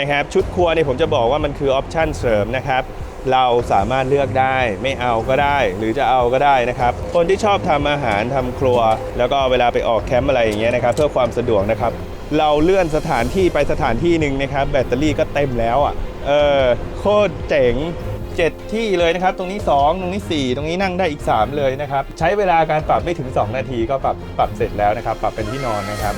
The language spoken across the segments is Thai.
นะครับชุดครัวเนี่ยผมจะบอกว่ามันคือออปชั่นเสริมนะครับเราสามารถเลือกได้ไม่เอาก็ได้ หรือจะเอาก็ได้นะครับ คนที่ชอบทำอาหารทำครัว แล้วก็เวลาไปออกแคมป์อะไรอย่างเงี้ยนะครับ เพื่อความสะดวกนะครับ เราเลื่อนสถานที่ไปสถานที่หนึ่งนะครับ แบตเตอรี่ก็เต็มแล้วอะเออโคตรเจ๋ง7 ที่เลยนะครับ ตรงนี้ 2 ตรงนี้ 4 ตรงนี้นั่งได้อีก 3 เลยนะครับ ใช้เวลาการปรับไม่ถึง 2 นาทีก็ปรับปรับเสร็จแล้วนะครับ ปรับเป็นที่นอนนะครับ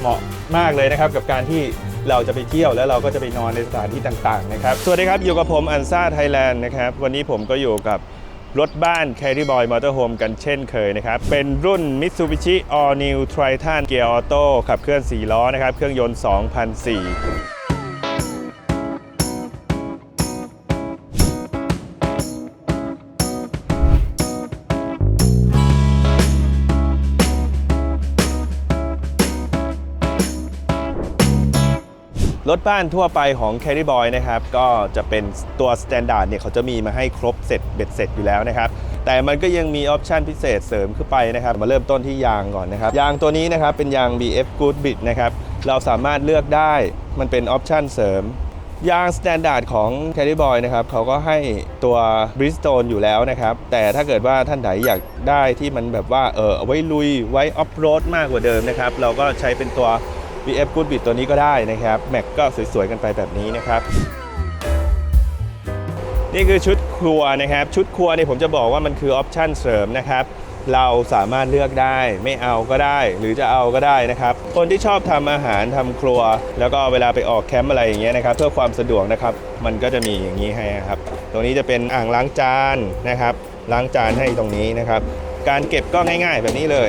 เหมาะมากเลยนะครับกับการที่ เราจะไปเที่ยวแล้วเราก็จะไปนอนในสถานที่ต่างๆนะครับสวัสดีครับอยู่กับผมอันซ่าไทยแลนด์นะครับวันนี้ผมก็อยู่กับรถบ้าน Carry Boy Motorhome กันเช่นเคยนะครับ เป็นรุ่น Mitsubishi All New Triton Gear Auto ขับเคลื่อน 4 ล้อนะครับ เครื่องยนต์ 2004 รถบ้านทั่วไปของ Carry Boy นะครับก็จะเป็นตัว Standard เนี่ยเขาจะมีมาให้ครบเสร็จเบ็ดเสร็จอยู่แล้วนะครับแต่มันก็ยังมีออปชันพิเศษเสริมขึ้นไปนะครับ มาเริ่มต้นที่ยางก่อนนะครับ ยางตัวนี้นะครับเป็นยาง BF Good Bit นะครับเราสามารถเลือกได้มันเป็นออปชันเสริมยาง Standard ของ Carry Boy นะครับเขาก็ให้ตัว Bridgestone อยู่แล้วนะครับ แต่ถ้าเกิดว่าท่านไหนอยากได้ที่มันแบบว่าเออเอาไว้ลุยไว้ออฟโรดมากกว่าเดิมนะครับ เราก็ใช้เป็นตัว BF Good Bit ตัวนี้ก็ได้นะครับ แม็กก็สวยๆกันไปแบบนี้นะครับนี่คือชุดครัวนะครับ ชุดครัวเนี่ยผมจะบอกว่ามันคือออปชั่นเสริมนะครับ เราสามารถเลือกได้ไม่เอาก็ได้ หรือจะเอาก็ได้นะครับ คนที่ชอบทำอาหารทำครัว แล้วก็เวลาไปออกแคมป์อะไรอย่างเงี้ยนะครับ เพื่อความสะดวกนะครับ มันก็จะมีอย่างนี้ให้นะครับ ตรงนี้จะเป็นอ่างล้างจานนะครับ ล้างจานให้ตรงนี้นะครับ การเก็บก็ง่าย ๆ แบบนี้เลย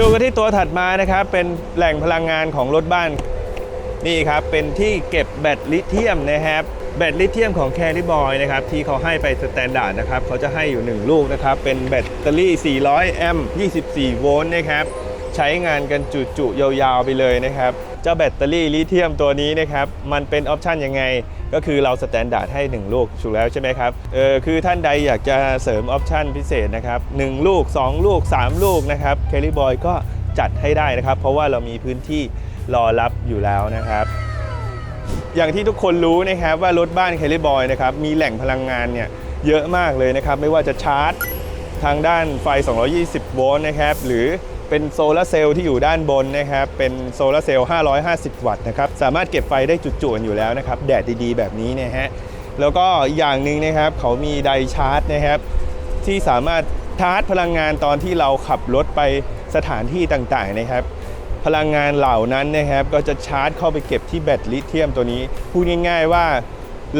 ดูกันที่ตัวถัดมานะครับ เป็นแหล่งพลังงานของรถบ้าน นี่ครับเป็นที่เก็บแบตลิเธียมนะครับแบตลิเธียมของ Carry Boy นะครับที่เขาให้ไปสแตนดาร์ดนะครับเขาจะให้อยู่ 1 ลูกนะครับ เป็นแบตเตอรี่ 400 แอมป์ 24 โวลต์นะครับ ใช้งานกันจุๆยาวๆไปเลยนะครับ เจ้าแบตเตอรี่ลิเธียมตัวนี้นะครับ มันเป็นออปชันยังไง ก็คือเราสแตนดาร์ดให้ 1 ลูกถูกแล้วใช่ไหมครับเออคือท่านใดอยากจะเสริมออปชันพิเศษนะครับ1ลูก 2 ลูก 3 ลูกนะครับ Carry Boy ก็จัดให้ได้นะครับ เพราะว่าเรามีพื้นที่รอรับอยู่แล้วนะครับ อย่างที่ทุกคนรู้นะครับว่ารถบ้าน Kelly Boy นะครับมีแหล่งพลังงานเนี่ยเยอะมากเลยนะครับ ไม่ว่าจะชาร์จทางด้านไฟ 220 โวลต์นะครับ หรือ เป็นโซลาร์เซลล์ที่อยู่ด้านบนนะครับ เป็นโซลาร์เซลล์ 550 วัตต์นะครับ สามารถเก็บไฟได้จุๆกันอยู่แล้วนะครับ แดดดีๆ แบบนี้นะฮะ แล้วก็อย่างหนึ่งนะครับ เขามีไดชาร์จนะครับ ที่สามารถชาร์จพลังงานตอนที่เราขับรถไปสถานที่ต่างๆนะครับ พลังงานเหล่านั้นนะครับ ก็จะชาร์จเข้าไปเก็บที่แบตลิเธียมตัวนี้ พูดง่าย ๆว่า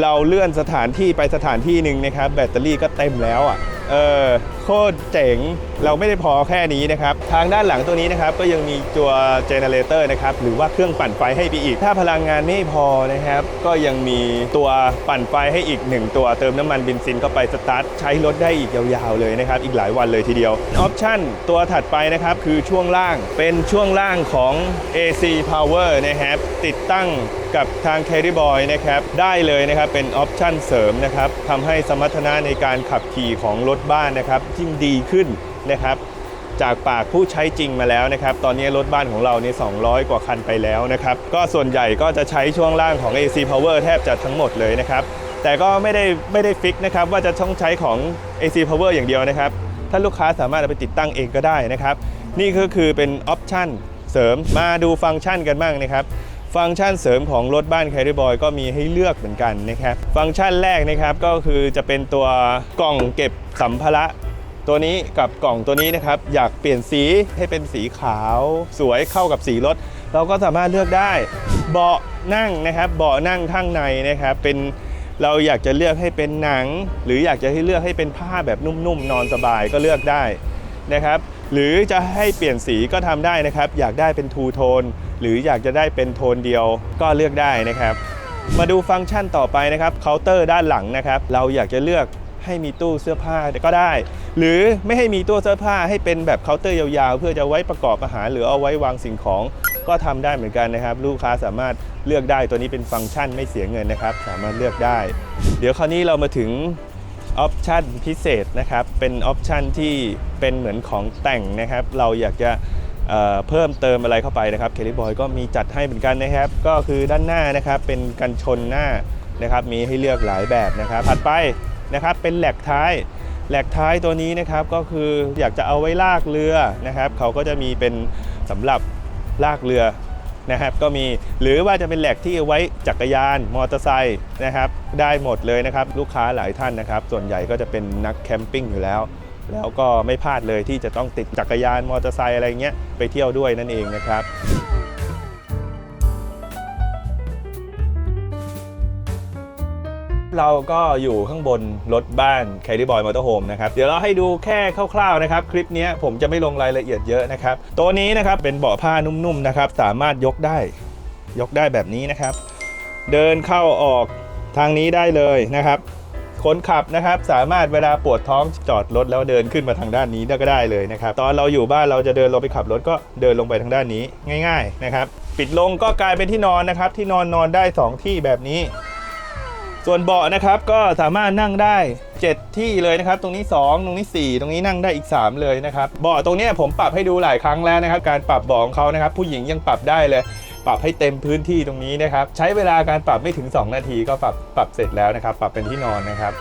เราเลื่อนสถานที่ไปสถานที่หนึ่งนะครับ แบตเตอรี่ก็เต็มแล้วอะ เออ คตรเจ๋ง เราไม่ได้พอแค่นี้นะครับ ทางด้านหลังตัวนี้นะครับ ก็ยังมีตัวเจเนเรเตอร์นะครับ หรือว่าเครื่องปั่นไฟให้ไปอีก ถ้าพลังงานไม่พอนะครับ ก็ยังมีตัวปั่นไฟให้อีกหนึ่งตัวเติมน้ำมันเบนซินเข้าไปสตาร์ทใช้รถได้อีกยาวๆเลยนะครับ อีกหลายวันเลยทีเดียวออปชั่นตัวถัดไปนะครับคือช่วงล่างเป็นช่วงล่างของ AC Power นะครับติดตั้งกับทาง Carry Boy นะครับได้เลยนะครับเป็นออปชั่นเสริมนะครับทำให้สมรรถนะในการขับขี่ของรถบ้านนะครับิ่งดีขึ้นนะครับ จากปากผู้ใช้จริงมาแล้วนะครับ ตอนนี้รถบ้านของเราเนี่ย200 กว่าคันไปแล้วนะครับ ก็ส่วนใหญ่ก็จะใช้ช่วงล่างของ AC Power แทบจะทั้งหมดเลยนะครับ แต่ก็ไม่ได้ไม่ได้ฟิกนะครับว่าจะต้องใช้ของ AC Power อย่างเดียวนะครับ ถ้าลูกค้าสามารถเอาไปติดตั้งเองก็ได้นะครับ นี่ก็คือเป็นออปชั่นเสริมมาดูฟังก์ชันกันบ้างนะครับฟังก์ชันเสริมของรถบ้าน Carry Boy ก็มีให้เลือกเหมือนกันนะครับ ฟังก์ชันแรกนะครับก็คือจะเป็นตัวกล่องเก็บสัมภาระ ตัวนี้กับกล่องตัวนี้นะครับ อยากเปลี่ยนสีให้เป็นสีขาวสวยเข้ากับสีรถ เราก็สามารถเลือกได้ เบาะนั่งนะครับ เบาะนั่งข้างในนะครับ เป็นเราอยากจะเลือกให้เป็นหนัง หรืออยากจะให้เลือกให้เป็นผ้าแบบนุ่มๆ นอนสบายก็เลือกได้นะครับ หรือจะให้เปลี่ยนสีก็ทำได้นะครับ อยากได้เป็นทูโทน หรืออยากจะได้เป็นโทนเดียวก็เลือกได้นะครับ มาดูฟังก์ชันต่อไปนะครับเคาน์เตอร์ด้านหลังนะครับ เราอยากจะเลือก ให้มีตู้เสื้อผ้าก็ได้ หรือไม่ให้มีตู้เสื้อผ้าให้เป็นแบบเคาน์เตอร์ยาวๆ เพื่อจะไว้ประกอบอาหารหรือเอาไว้วางสิ่งของก็ทำได้เหมือนกันนะครับ ลูกค้าสามารถเลือกได้ตัวนี้เป็นฟังก์ชันไม่เสียเงินนะครับ สามารถเลือกได้ เดี๋ยวคราวนี้เรามาถึงออปชันพิเศษนะครับ เป็นออปชันที่เป็นเหมือนของแต่งนะครับ เราอยากจะเเพิ่มเติมอะไรเข้าไปนะครับเคลิบอยก็มีจัดให้เหมือนกันนะครับ ก็คือด้านหน้านะครับเป็นกันชนหน้านะครับ มีให้เลือกหลายแบบนะครับ ถัดไป นะครับเป็นแหลกท้ายแหลกท้ายตัวนี้นะครับก็คืออยากจะเอาไว้ลากเรือนะครับเขาก็จะมีเป็นสำหรับลากเรือนะครับก็มีหรือว่าจะเป็นแหลกที่เอาไว้จักรยานมอเตอร์ไซค์นะครับได้หมดเลยนะครับลูกค้าหลายท่านนะครับ ส่วนใหญ่ก็จะเป็นนักแคมปิ้งอยู่แล้ว แล้วก็ไม่พลาดเลยที่จะต้องติดจักรยานมอเตอร์ไซค์อะไรเงี้ยไปเที่ยวด้วยนั่นเองนะครับ เราก็อยู่ข้างบนรถบ้าน c a r r y Boy Motorhome นะครับ เดี๋ยวเราให้ดูแค่คร่าวๆนะครับ คลิปนี้ผมจะไม่ลงรายละเอียดเยอะนะครับ ตัวนี้นะครับเป็นเบาะผ้านุ่มๆนะครับ สามารถยกได้ ยกได้แบบนี้นะครับ เดินเข้าออกทางนี้ได้เลยนะครับ คนขับนะครับสามารถเวลาปวดท้องจอดรถแล้วเดินขึ้นมาทางด้านนี้ก็ได้เลยนะครับ ตอนเราอยู่บ้านเราจะเดินลงไปขับรถก็เดินลงไปทางด้านนี้ง่าย ๆนะครับ ปิดลงก็กลายเป็นที่นอนนะครับ ที่นอนนอนได้ 2 ที่แบบนี้ ส่วนเบาะนะครับก็สามารถนั่งได้ 7 ที่เลยนะครับ ตรงนี้ 2 ตรงนี้ 4 ตรงนี้นั่งได้อีก 3 เลยนะครับเบาะตรงนี้ผมปรับให้ดูหลายครั้งแล้วนะครับ การปรับเบาะของเขานะครับ ผู้หญิงยังปรับได้เลย ปรับให้เต็มพื้นที่ตรงนี้นะครับ ใช้เวลาการปรับไม่ถึง 2 นาทีก็ปรับปรับเสร็จแล้วนะครับ ปรับเป็นที่นอนนะครับ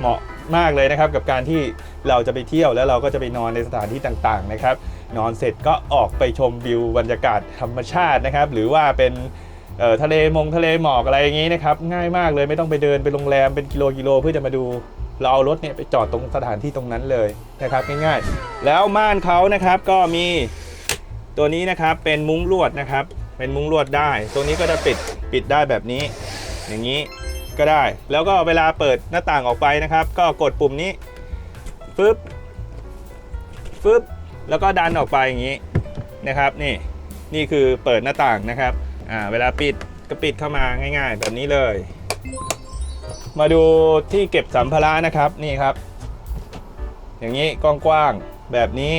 เหมาะมากเลยนะครับ กับการที่เราจะไปเที่ยวแล้วเราก็จะไปนอนในสถานที่ต่างๆนะครับ นอนเสร็จก็ออกไปชมวิวบรรยากาศธรรมชาตินะครับ หรือว่าเป็น ทะเลมงทะเลหมอกอะไรอย่างนี้นะครับง่ายมากเลยไม่ต้องไปเดินไปโรงแรมเป็นกิโลกิโลเพื่อจะมาดูเราเอารถเนี่ยไปจอดตรงสถานที่ตรงนั้นเลยนะครับง่ายๆ แล้วม่านเขานะครับก็มีตัวนี้นะครับเป็นมุ้งลวดนะครับ เป็นมุ้งลวดได้ ตัวนี้ก็จะปิดปิดได้แบบนี้ อย่างนี้ก็ได้ แล้วก็เวลาเปิดหน้าต่างออกไปนะครับ ก็กดปุ่มนี้ฟึบฟึบแล้วก็ดันออกไปอย่างนี้นะครับ นี่นี่คือเปิดหน้าต่างนะครับ อ่าเวลาปิดก็ปิดเข้ามาง่าย ๆ แบบนี้เลย มาดูที่เก็บสัมภาระนะครับนี่ครับ อย่างนี้กว้างๆแบบนี้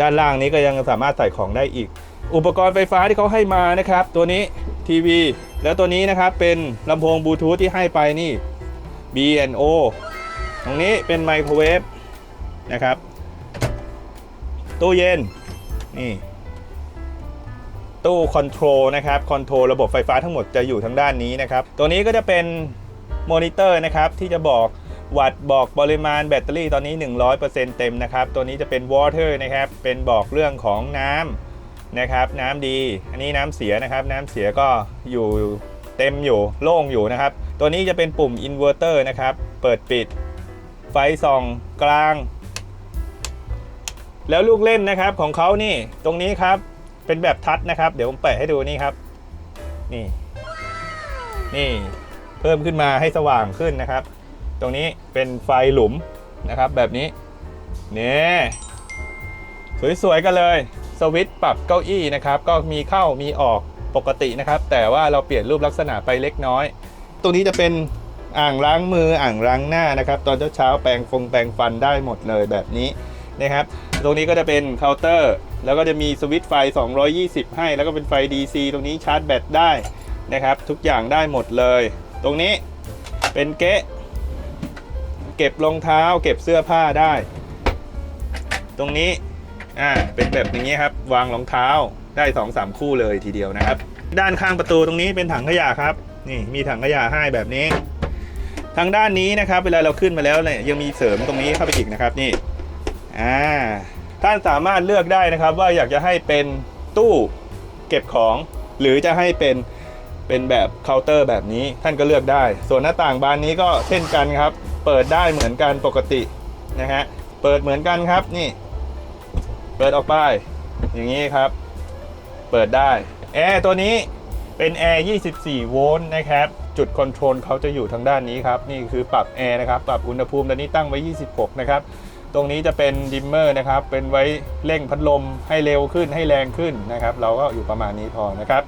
ด้านล่างนี้ก็ยังสามารถใส่ของได้อีก อุปกรณ์ไฟฟ้าที่เขาให้มานะครับ ตัวนี้ทีวี แล้วตัวนี้นะครับเป็นลำโพงบลูทูธที่ให้ไปนี่ B&O ตรงนี้เป็นไมโครเวฟนะครับ ตู้เย็นนี่ ตู้คอนโทรลนะครับคอนโทรลระบบไฟฟ้าทั้งหมดจะอยู่ทางด้านนี้นะครับตัวนี้ก็จะเป็นมอนิเตอร์นะครับที่จะบอกวัตต์บอกปริมาณแบตเตอรี่ตอนนี้ 100%เต็มนะครับตัวนี้จะเป็น water นะครับเป็นบอกเรื่องของน้ำนะครับน้ำดี อันนี้น้ำเสียนะครับน้ำเสียก็อยู่เต็มอยู่โล่งอยู่นะครับ ตัวนี้จะเป็นปุ่ม inverter นะครับเปิดปิด ไฟส่องกลาง แล้วลูกเล่นนะครับของเขานี่ตรงนี้ครับ เป็นแบบทัชนะครับ เดี๋ยวผมเปิดให้ดูนี่ครับ นี่ นี่ เพิ่มขึ้นมาให้สว่างขึ้นนะครับ ตรงนี้เป็นไฟหลุมนะครับ แบบนี้นี่สวยๆกันเลยสวิตช์ปรับเก้าอี้นะครับ ก็มีเข้ามีออกปกตินะครับ แต่ว่าเราเปลี่ยนรูปลักษณะไปเล็กน้อย ตรงนี้จะเป็นอ่างล้างมืออ่างล้างหน้านะครับ ตอนเช้าๆแปรงฟงแปรงฟันได้หมดเลยแบบนี้นะครับ ตรงนี้ก็จะเป็นเคาน์เตอร์ แล้วก็จะมีสวิตช์ไฟ 220 ให้ แล้วก็เป็นไฟ DC ตรงนี้ชาร์จแบตได้นะครับ ทุกอย่างได้หมดเลย ตรงนี้เป็นเก๊ะเก็บรองเท้า เก็บเสื้อผ้าได้ ตรงนี้อ่าเป็นแบบอย่างนี้ครับ วางรองเท้าได้2อสามคู่เลยทีเดียวนะครับ ด้านข้างประตูตรงนี้เป็นถังขยะครับนี่มีถังขยะให้แบบนี้ ทางด้านนี้นะครับ เวลาเราขึ้นมาแล้วเนี่ยยังมีเสริมตรงนี้เข้าไปอีกนะครับนี่อ่า ท่านสามารถเลือกได้นะครับว่าอยากจะให้เป็นตู้เก็บของ หรือจะให้เป็นเป็นแบบเคาน์เตอร์แบบนี้ท่านก็เลือกได้ ส่วนหน้าต่างบานนี้ก็เช่นกันครับ เปิดได้เหมือนกันปกตินะฮะเปิดเหมือนกันครับนี่ เปิดออกไปอย่างนี้ครับ เปิดได้แอร์ตัวนี้เป็นแอร์24 โวลต์นะครับ จุดคอนโทรลเขาจะอยู่ทางด้านนี้ครับ นี่คือปรับแอร์นะครับ ปรับอุณหภูมิตอนนี้ตั้งไว้ 26 นะครับ ตรงนี้จะเป็นดิมเมอร์นะครับ เป็นไว้เร่งพัดลมให้เร็วขึ้นให้แรงขึ้นนะครับ เราก็อยู่ประมาณนี้พอนะครับ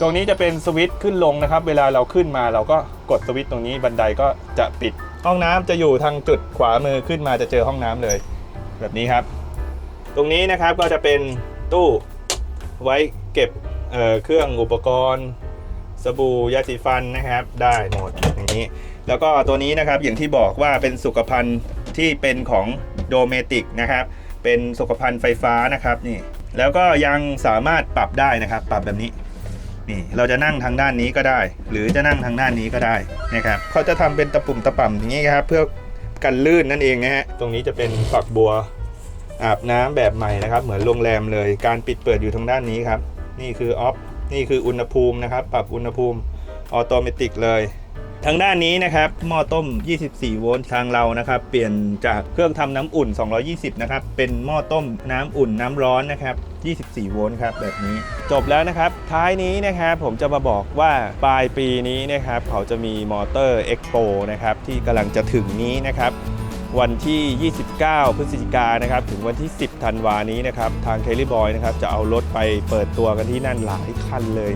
ตรงนี้จะเป็นสวิตช์ขึ้นลงนะครับ เวลาเราขึ้นมาเราก็กดสวิตช์ตรงนี้บันไดก็จะปิด ห้องน้ำจะอยู่ทางจุดขวามือขึ้นมาจะเจอห้องน้ำเลย แบบนี้ครับ ตรงนี้นะครับก็จะเป็นตู้ไว้เก็บเเครื่องอุปกรณ์ สบู่ยาสีฟันนะครับ ได้หมดอย่างนี้ แล้วก็ตัวนี้นะครับอย่างที่บอกว่าเป็นสุขภัณฑ์ ที่เป็นของโดเมติกนะครับ เป็นสุขภัณฑ์ไฟฟ้านะครับนี่ แล้วก็ยังสามารถปรับได้นะครับ ปรับแบบนี้ นี่เราจะนั่งทางด้านนี้ก็ได้ หรือจะนั่งทางด้านนี้ก็ได้นะครับเขาจะทำเป็นตะปุ่มตะป่ำอย่างนี้ครับเพื่อกันลื่นนั่นเองนะฮะ ตรงนี้จะเป็นฝักบัวอาบน้ำแบบใหม่นะครับ เหมือนโรงแรมเลย การปิดเปิดอยู่ทางด้านนี้ครับ นี่คือออฟ นี่คืออุณหภูมินะครับ ปรับอุณหภูมิออโตเมติกเลย ทางด้านนี้นะครับหม้อต้ม 24 โวลต์ทางเรานะครับ เปลี่ยนจากเครื่องทำน้ำอุ่น 220 นะครับ เป็นหม้อต้มน้ำอุ่นน้ำร้อนนะครับ 24 โวลต์ครับแบบนี้ จบแล้วนะครับ ท้ายนี้นะครับผมจะมาบอกว่าปลายปีนี้นะครับ เขาจะมีมอเตอร์เอ็กโปนะครับที่กำลังจะถึงนี้นะครับ วันที่ 29 พฤศจิกายนะครับ ถึงวันที่ 10 ธันวานี้นะครับ ทางเคลลี่บอยนะครับ จะเอารถไปเปิดตัวกันที่นั่นหลายคันเลย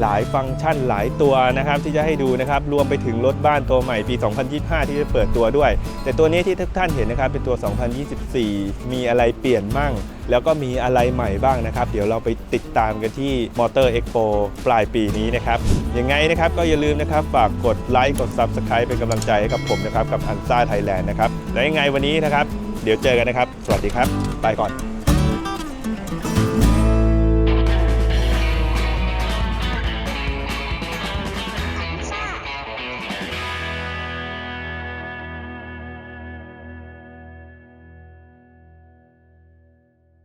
หลายฟังก์ชันหลายตัวนะครับ ที่จะให้ดูนะครับ รวมไปถึงรถบ้านตัวใหม่ปี 2025 ที่จะเปิดตัวด้วย แต่ตัวนี้ที่ทุกท่านเห็นนะครับ เป็นตัว 2024 มีอะไรเปลี่ยนมั่ง แล้วก็มีอะไรใหม่บ้างนะครับ เดี๋ยวเราไปติดตามกันที่มอเตอร์เอ็กโปปลายปีนี้นะครับ ยังไงนะครับก็อย่าลืมนะครับ ฝากกดไลค์ กด Subscribe เป็นกำลังใจให้กับผมนะครับ กับอันซ่าไทยแลนด์นะครับ และยังไงวันนี้นะครับ เดี๋ยวเจอกันนะครับ สวัสดีครับ ไปก่อน